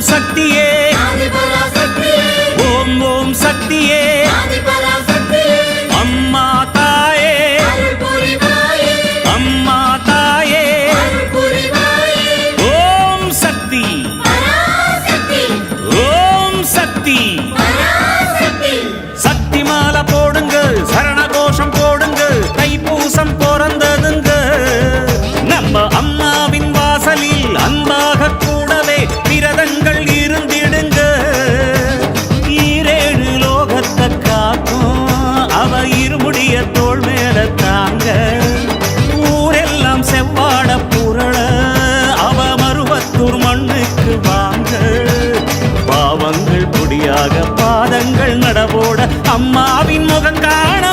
ஓம் சக்தியே. ஓம் ஓம் சக்தியே. அம்மா தாயே. அம்மா தாயே. ஓம் சக்தி. ஓம் சக்தி. சக்தி மாலை போடுங்கள் சரண கோஷம் போடுங்கள் தைப்பூசம் போ வாங்கள் பொடியாக பாதங்கள் நடவோட அம்மாவின் முகம் காண